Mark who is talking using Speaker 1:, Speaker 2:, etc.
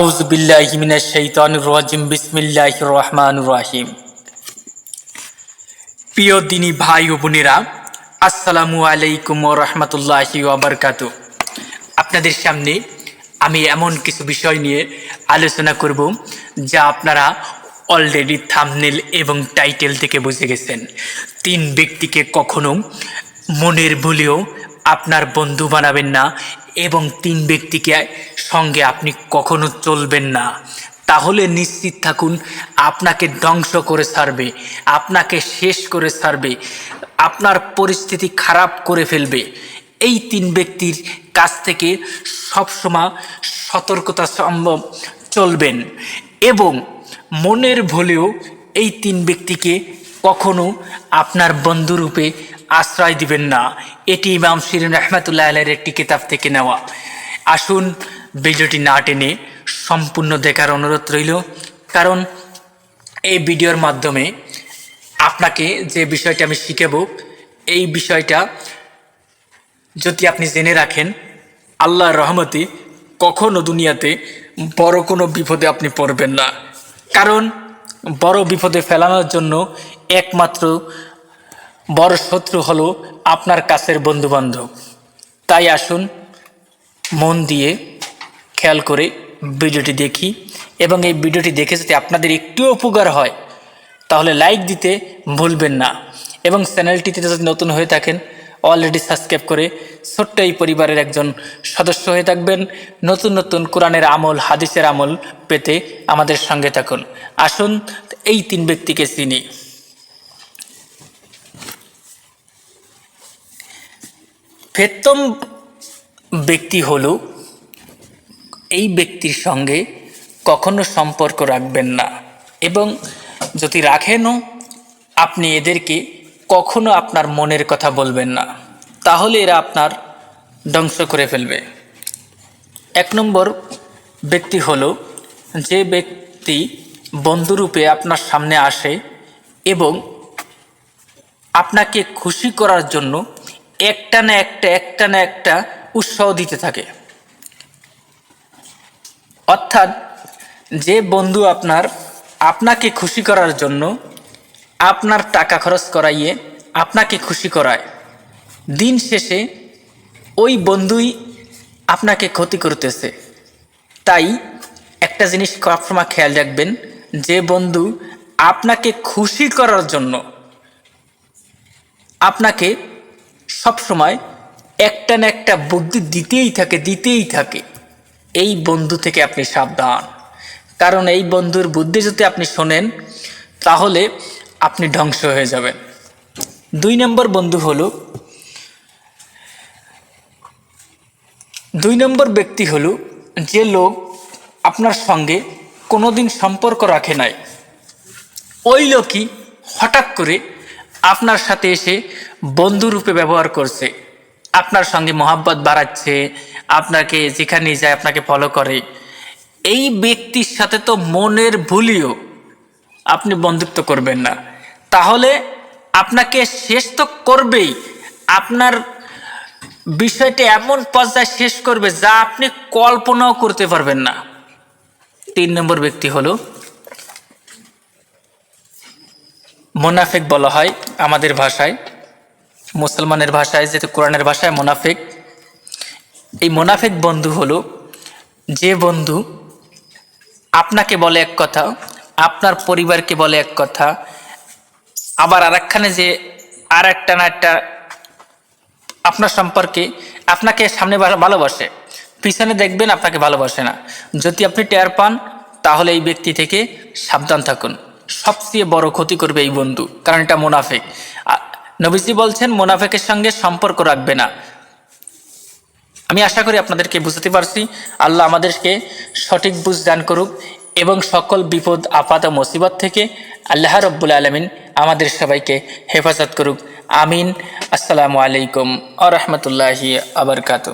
Speaker 1: আউজ বিল্লাহিমিনা শৈতান রাজিম বিসমিল্লাহ রহমান রাহিম। প্রিয় দিনী ভাই ও বোনেরা, আসসালামু আলাইকুম রহমতুল্লাহি ওবরকাত আপনাদের সামনে আমি এমন কিছু বিষয় নিয়ে আলোচনা করব, যা আপনারা অলরেডি থামনেল এবং টাইটেল থেকে বুঝে গেছেন। তিন ব্যক্তিকে কখনো মনের ভুলেও আপনার বন্ধু বানাবেন না এবং তিন ব্যক্তিকে সঙ্গে আপনি কখনো চলবেন না। তাহলে নিশ্চিত থাকুন, আপনাকে ধ্বংস করে ছাড়বে, আপনাকে শেষ করে ছাড়বে, আপনার পরিস্থিতি খারাপ করে ফেলবে। এই তিন ব্যক্তির কাছ থেকে সবসময় সতর্কতা সম্ভব চলবেন এবং মনের ভুলেও এই তিন ব্যক্তিকে কখনো আপনার বন্ধুরূপে আশ্রয় দিবেন না। এটি ইমাম শিরিন রহমাতুল্লাহ আলের একটি কিতাব থেকে নেওয়া। আসুন ভিডিওটি না টেনে সম্পূর্ণ দেখার অনুরোধ রইল। কারণ এই ভিডিওর মাধ্যমে আপনাকে যে বিষয়টা আমি শিখাব, এই বিষয়টা যদি আপনি জেনে রাখেন, আল্লাহর রহমতে কখনো দুনিয়াতে বড় কোনো বিপদে আপনি পড়বেন না। কারণ বড় বিপদে ফেলানোর জন্য একমাত্র বড় শত্রু হলো আপনার কাছের বন্ধুবান্ধব। তাই আসুন, মন দিয়ে খেয়াল করে ভিডিওটি দেখি এবং এই ভিডিওটি দেখে যদি আপনাদের একটু উপকার হয়, তাহলে লাইক দিতে ভুলবেন না এবং চ্যানেলটিতে যদি নতুন হয়ে থাকেন অলরেডি সাবস্ক্রাইব করে ছোট্ট এই পরিবারের একজন সদস্য হয়ে থাকবেন। নতুন নতুন কোরআনের আমল, হাদিসের আমল পেতে আমাদের সঙ্গে থাকুন। আসুন, এই তিন ব্যক্তিকে চিনি। প্রথম ব্যক্তি হলো এই ব্যক্তির সঙ্গে কখনো সম্পর্ক রাখবেন না। এবং যদি রাখেনও, আপনি এদেরকে কখনো আপনার মনের কথা বলবেন না। তাহলে এরা আপনার ধ্বংস করে ফেলবে। এক নম্বর ব্যক্তি হলো যে ব্যক্তি বন্ধুরূপে আপনার সামনে আসে এবং আপনাকে খুশি করার জন্য একটা না একটা একটা না একটা উৎসাহ দিতে থাকে। অর্থাৎ যে বন্ধু আপনার আপনাকে খুশি করার জন্য আপনার টাকা খরচ করাইয়ে আপনাকে খুশি করায়, দিন শেষে ওই বন্ধুই আপনাকে ক্ষতি করতেছে। তাই একটা জিনিস সবসময় খেয়াল রাখবেন, যে বন্ধু আপনাকে খুশি করার জন্য আপনাকে সবসময় একটা না একটা বুদ্ধি দিতেই থাকে দিতেই থাকে। এই বন্ধু থেকে আপনি সাবধান। কারণ এই বন্ধুর বুদ্ধি যদি আপনি শোনেন, তাহলে আপনি ধ্বংস হয়ে যাবেন। দুই নম্বর বন্ধু হলো, দুই নম্বর ব্যক্তি হলো যে লোক আপনার সঙ্গে কোনোদিন সম্পর্ক রাখে নাই। ওই লোকই হঠাৎ করে আপনার সাথে এসে বন্ধুরূপে ব্যবহার করছে। আপনার সঙ্গে মহাব্বত বাড়াচ্ছে, আপনাকে যেখানে যায় আপনাকে ফলো করে। এই ব্যক্তির সাথে তো মনের ভুলিও আপনি বন্ধুত্ব করবেন না। তাহলে আপনাকে শেষ তো করবেই। আপনার বিষয়টা এমন পর্যায়ে শেষ করবে যা আপনি কল্পনাও করতে পারবেন না। তিন নম্বর ব্যক্তি হলো মোনাফেক বলা হয় আমাদের ভাষায়, মুসলমানের ভাষায়, যেহেতু কোরআনের ভাষায় মোনাফেক। এই মোনাফেক বন্ধু হলো যে বন্ধু আপনাকে বলে এক কথা, আপনার পরিবারকে বলে এক কথা, আবার আর একখানে যে আর একটা না একটা আপনার সম্পর্কে আপনাকে সামনে ভালোবাসে। পিছনে দেখবেন আপনাকে ভালোবাসে না। যদি আপনি টের পান, তাহলে এই ব্যক্তি থেকে সাবধান থাকুন। সবচেয়ে বড় ক্ষতি করবে এই বন্ধু, কারণ এটা মোনাফেক। নবীজি বলছেন, মোনাফেকের সঙ্গে সম্পর্ক রাখবে না। আমি আশা করি আপনাদেরকে বুঝতে পারছি, আল্লাহ আমাদেরকে সঠিক বুঝ দান করুক এবং সকল বিপদ, আপাত মুসিবত থেকে আল্লাহ রব্বুল আলমিন আমাদের সবাইকে হেফাজত করুক। আমিন। আসসালামু আলাইকুম আ রহমতুল্লাহি আবরকাত